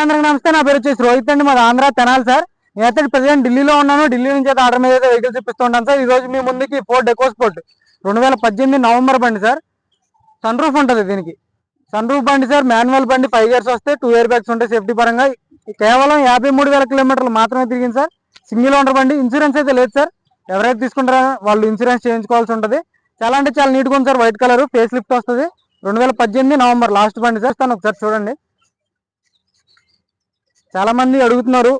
అందరికి నమస్తే నా పేరు వచ్చేసి రోహిత్ అండి. మాది ఆంధ్ర తెనాలి సార్. నేనైతే ప్రజెంట్ ఢిల్లీలో ఉన్నాను. ఢిల్లీ నుంచి అయితే ఆర్డర్ మీద అయితే వెహికల్ ఇప్పిస్తూ ఉంటాను సార్. ఈ రోజు మీ ముందుకి ఫోర్డ్ ఎకోస్పోర్ట్ రెండు వేల పద్దెనిమిది నవంబర్ బండి సార్. సన్ రూఫ్ ఉంటుంది దీనికి. సన్ రూఫ్ బండి సార్. మాన్యువల్ బండి ఫైవ్ ఇయర్స్ వస్తే టూ ఇయర్ బ్యాగ్స్ ఉంటాయి సేఫ్టీ పరంగా. కేవలం యాభై మూడు వేల కిలోమీటర్లు మాత్రమే తిరిగింది సార్. సింగిల్ ఓనర్ బండి. ఇన్సూరెన్స్ అయితే లేదు సార్. ఎవరైతే తీసుకుంటారో వాళ్ళు ఇన్సూరెన్స్ చేయించుకోవాల్సి ఉంటుంది. చాలా అంటే చాలా నీట్గా ఉంది sir. White colour facelift వస్తుంది. రెండు వేల పద్దెనిమిది నవంబర్ లాస్ట్ బండి సార్. తను ఒకసారి చూడండి. చాలామంది అడుగుతున్నారు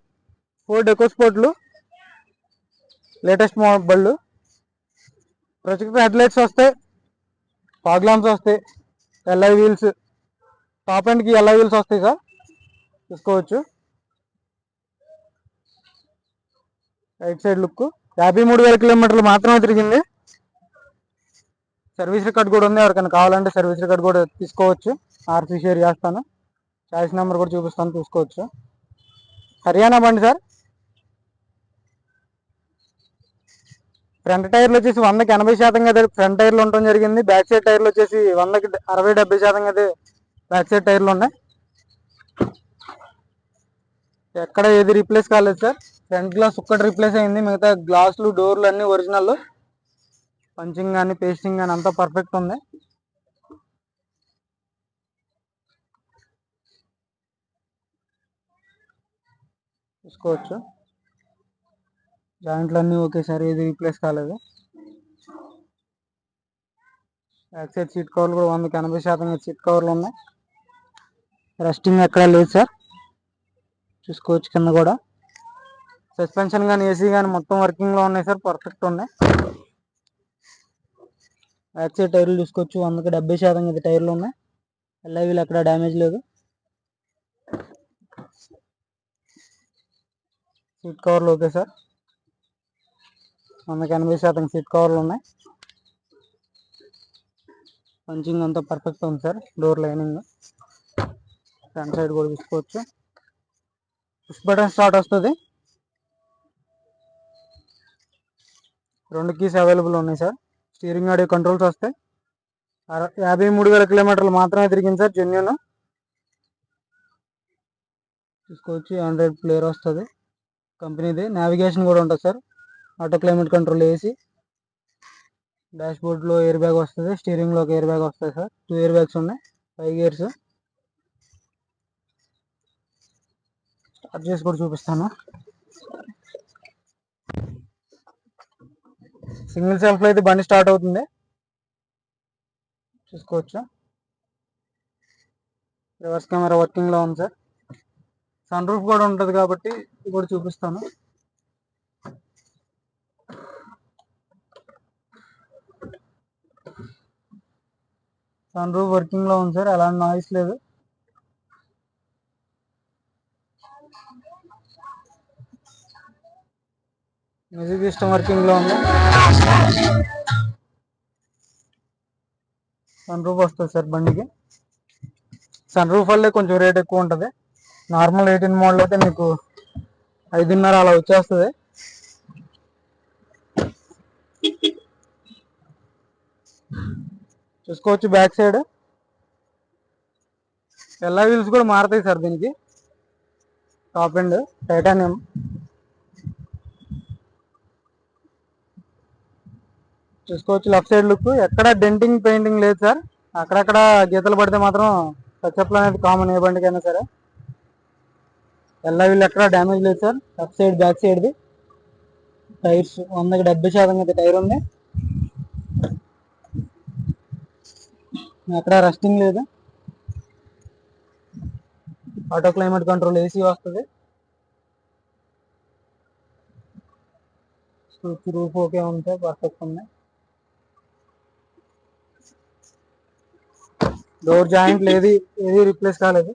ఫోర్ ఎకో స్పోర్ట్లు లేటెస్ట్ బళ్ళు. ప్రొజెక్టర్ హెడ్లైట్స్ వస్తాయి పాగ్లామ్స్ వస్తాయి ఎల్ఐ వీల్స్ టాప్ ఎండ్కి ఎల్ఐ వీల్స్ వస్తాయి సార్. చూసుకోవచ్చు. రైట్ సైడ్ లుక్ యాభై మూడు వేల కిలోమీటర్లు మాత్రమే తిరిగింది. సర్వీస్ రికార్డ్ కూడా ఉంది. ఎవరికైనా కావాలంటే సర్వీస్ రికార్డ్ కూడా తీసుకోవచ్చు. ఆర్సీ షేర్ చేస్తాను చాయిస్ నెంబర్ కూడా చూపిస్తాను చూసుకోవచ్చు. హర్యానా బండి సార్. ఫ్రంట్ టైర్లు వచ్చేసి వందకి ఎనభై శాతం అయితే ఫ్రంట్ టైర్లు ఉండటం జరిగింది. బ్యాక్ సైడ్ టైర్లు వచ్చేసి వందకి అరవై డెబ్బై శాతం అయితే బ్యాక్ సైడ్ టైర్లు ఉన్నాయి. ఎక్కడ ఏది రీప్లేస్ కాలేదు సార్. ఫ్రంట్ గ్లాస్ ఒక్కటి రీప్లేస్ అయింది. మిగతా గ్లాసులు డోర్లు అన్నీ ఒరిజినల్. పంచింగ్ కానీ పేస్టింగ్ కానీ అంతా పర్ఫెక్ట్ ఉంది. చూసుకోవచ్చు. జాయింట్లు అన్నీ ఒకేసారి ఏది రీప్లేస్ కాలేదు. బ్యాక్ సైడ్ సీట్ కవర్లు కూడా వందకి ఎనభై శాతం సీట్ కవర్లు ఉన్నాయి. రెస్టింగ్ ఎక్కడా లేదు సార్ చూసుకోవచ్చు కింద కూడా. సస్పెన్షన్ కానీ ఏసీ కానీ మొత్తం వర్కింగ్లో ఉన్నాయి సార్ పర్ఫెక్ట్ ఉన్నాయి. బ్యాక్ సైడ్ టైర్లు చూసుకోవచ్చు. వందకి డెబ్బై శాతం ఇది టైర్లు ఉన్నాయి. ఎల్ఐవీలు ఎక్కడ డ్యామేజ్ లేదు. సీట్ కవర్లు ఓకే సార్. వందకి ఎనభై శాతం సీట్ కవర్లు ఉన్నాయి. పంచింగ్ అంతా పర్ఫెక్ట్ ఉంది sir. Door lining front side కూడా తీసుకోవచ్చు పుష్ బటన్ స్టార్ట్ వస్తుంది. రెండు కీస్ అవైలబుల్ ఉన్నాయి సార్. స్టీరింగ్ ఆడియో కంట్రోల్స్ వస్తాయి యాభై మూడు వేల కిలోమీటర్లు మాత్రమే తిరిగింది సార్ జెన్యున్ చూసుకోవచ్చు ఆండ్రాయిడ్ ప్లేయర్ వస్తుంది. కంపెనీది. నావిగేషన్ కూడా ఉంటుంది సార్. ఆటో క్లైమేట్ కంట్రోల్ వేసి డాష్ బోర్డ్లో ఎయిర్ బ్యాగ్ వస్తుంది. స్టీరింగ్లో ఒక ఎయిర్ బ్యాగ్ వస్తుంది సార్. టూ ఎయిర్ బ్యాగ్స్ ఉన్నాయి. ఫైవ్ గేర్స్ స్టార్ట్ చేసి కూడా చూపిస్తాను. సింగిల్ సెల్ఫ్లో అయితే బండి స్టార్ట్ అవుతుంది. చూసుకోవచ్చు? రివర్స్ కెమెరా వర్కింగ్లో ఉంది సార్. సన్ రూఫ్ కూడా ఉంటుంది కాబట్టి ఇది కూడా చూపిస్తాను. సన్ రూఫ్ వర్కింగ్లో ఉంది సార్ ఎలాంటి నాయిస్ లేదు. మ్యూజిక్ సిస్టమ్ వర్కింగ్లో ఉంది. సన్ రూఫ్ వస్తుంది సార్ బండికి. సన్ రూఫ్ వల్లే కొంచెం రేట్ ఎక్కువ ఉంటుంది. నార్మల్ ఎయిటీన్ మోడల్ అయితే మీకు ఐదున్నర అలా వచ్చేస్తుంది. చూసుకోవచ్చు బ్యాక్ సైడ్. ఎలా వీల్స్ కూడా మారుతాయి సార్ దీనికి. Top and titanium. చూసుకోవచ్చు లెఫ్ట్ సైడ్ లుక్. ఎక్కడ డెంటింగ్ పెయింటింగ్ లేదు సార్. అక్కడక్కడ గీతలు పడితే మాత్రం టచ్అప్లు అనేది కామన్ ఏ బండికైనా సరే. ఎల్లా వీళ్ళు ఎక్కడ డ్యామేజ్ లేదు సార్. లెఫ్ట్ సైడ్ బ్యాక్ సైడ్ది టైర్స్ వందకి డెబ్బై శాతం అయితే టైర్ ఉంది. ఎక్కడ రెస్టింగ్ లేదు. ఆటో క్లైమేట్ కంట్రోల్ ఏసీ వస్తుంది. స్విచ్ రూఫ్ ఓకే ఉంది పర్ఫెక్ట్ ఉంది. డోర్ జాయింట్ ఏది ఏది రిప్లేస్ కాలేదు.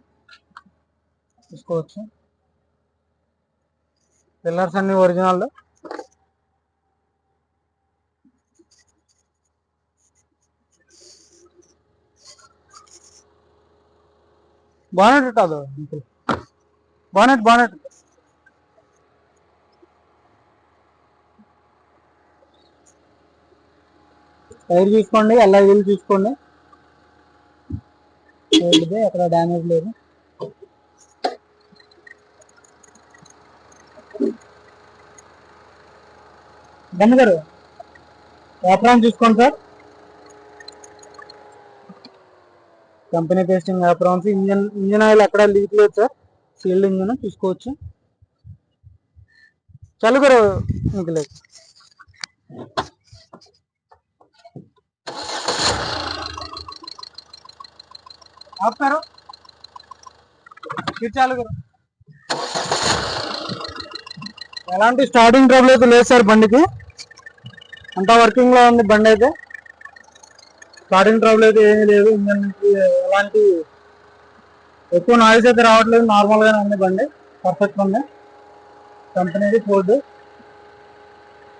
చూసుకోవచ్చు. పిల్లర్స్ అన్ని ఒరిజినల్ బానెట్ కాదు. బానెట్ బానెట్ టైర్ చూసుకోండి ఎలా వీలు చూసుకోండి సైడ్ది ఎక్కడ డ్యామేజ్ లేదు. బమ్మ గారు వ్యాపారం చూసుకోండి సార్. కంపెనీ పేస్టింగ్ వ్యాపారం ఇంజన్ ఇంజన్ ఆయిల్ అక్కడ లీక్ లేదు సార్. సీల్డ్ ఇంజన్ చూసుకోవచ్చు. చలు గారు మీకు లేదు. ఆపుతారు. చాలు గారు. ఎలాంటి స్టార్టింగ్ ట్రబుల్ అయితే లేదు సార్ బండికి. అంతా వర్కింగ్లో ఉంది బండి అయితే. స్టార్టింగ్ ట్రబుల్ అయితే ఏమీ లేదు. ఇంజన్ నుంచి ఎలాంటి ఎక్కువ నాయిస్ అయితే రావట్లేదు. నార్మల్ గానే ఉంది బండి. పర్ఫెక్ట్ ఉంది. కంపెనీది ఫోర్డ్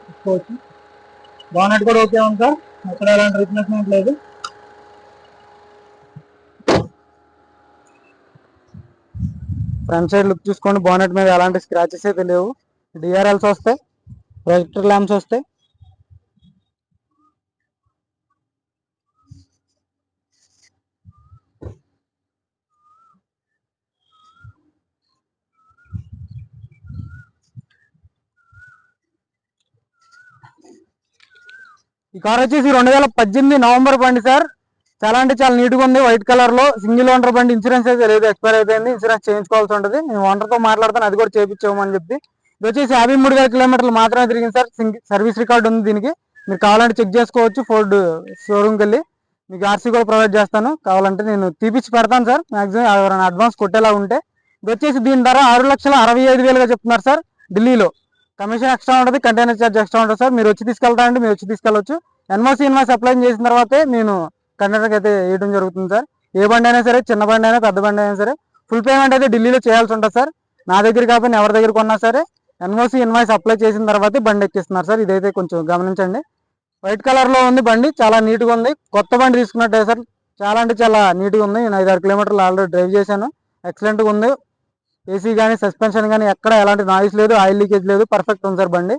తీసుకోవచ్చు బానెట్ కూడా ఓకే ఉంది సార్. అక్కడ ఎలాంటి రిప్లేస్మెంట్ లేదు. ఫ్రంట్ సైడ్ లుక్ చూసుకోండి. బానెట్ మీద ఎలాంటి స్క్రాచెస్ అయితే లేవు. డిఆర్ఎల్స్ వస్తాయి. ప్రొజెక్టర్ ల్యాంప్స్ వస్తాయి. ఈ కార్ వచ్చేసి రెండు వేల పద్దెనిమిది నవంబర్ బండి సార్. చాలా అంటే చాలా నీట్గా ఉంది. వైట్ కలర్లో సింగిల్ ఓనర్ బండి ఇన్సూరెన్స్ అయితే లేదు. ఎక్స్పైర్ అయిపోయింది. ఇన్సూరెన్స్ చేయించుకోవాల్సి ఉంటుంది. నేను ఓనర్తో మాట్లాడతాను. అది కూడా చేయించామని చెప్పి. ఇది వచ్చేసి యాభై మూడు వేల కిలోమీటర్లు మాత్రమే తిరిగింది సార్. సర్వీస్ రికార్డు ఉంది దీనికి. మీరు కావాలంటే చెక్ చేసుకోవచ్చు. ఫోర్డ్ షోరూమ్కి వెళ్ళి మీకు ఆర్సీ కూడా ప్రొవైడ్ చేస్తాను. కావాలంటే నేను తీపిచ్చి పెడతాను సార్. మాక్సిమం ఎవరైనా అడ్వాన్స్ కొట్టేలా ఉంటే. ఇది వచ్చేసి దీని ధర ఆరు లక్షల అరవై ఐదు వేలుగా చెప్తున్నారు సార్. ఢిల్లీలో. కమిషన్ ఎక్స్ట్రా ఉంటుంది కంటైనర్ ఛార్జ్ ఎక్స్ట్రా ఉంటుంది సార్. మీరు వచ్చి తీసుకెళ్తారంటే మీరు వచ్చి తీసుకెళ్ళొచ్చు. ఎన్ఓసి ఇన్వాయిస్ అప్లై చేసిన తర్వాతే నేను కంటైనర్కి అయితే వేయడం జరుగుతుంది సార్. ఏ బండి అయినా సరే చిన్న బండి అయినా పెద్ద బండి అయినా సరే ఫుల్ పేమెంట్ అయితే ఢిల్లీలో చేయాల్సి ఉంటుంది సార్. నా దగ్గర కాకపోయినా ఎవరి దగ్గర కొన్నా సరే ఎన్ఓసి ఇన్వాయిస్ అప్లై చేసిన తర్వాతే బండి ఎక్కిస్తున్నారు సార్. ఇదైతే కొంచెం గమనించండి. వైట్ కలర్లో ఉంది బండి చాలా నీట్గా ఉంది. కొత్త బండి తీసుకున్నట్టే సార్. చాలా అంటే చాలా నీట్గా ఉంది. నేను ఐదారు కిలోమీటర్లు ఆల్రెడీ డ్రైవ్ చేశాను. ఎక్సలెంట్గా ఉంది. ఏసీ కానీ సస్పెన్షన్ కానీ ఎక్కడ ఎలాంటి నాయిస్ లేదు ఆయిల్ లీకేజ్ లేదు పర్ఫెక్ట్ ఉంది సార్ బండి.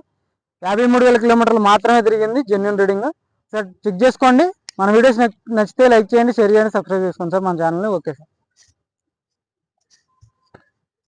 యాభై మూడు వేల కిలోమీటర్లు మాత్రమే తిరిగింది జెన్యున్ రీడింగ్ సార్ చెక్ చేసుకోండి. మన వీడియోస్ నచ్చితే లైక్ చేయండి షేర్ చేయండి సబ్స్క్రైబ్ చేసుకోండి సార్ మన ఛానల్ని ఓకే సార్.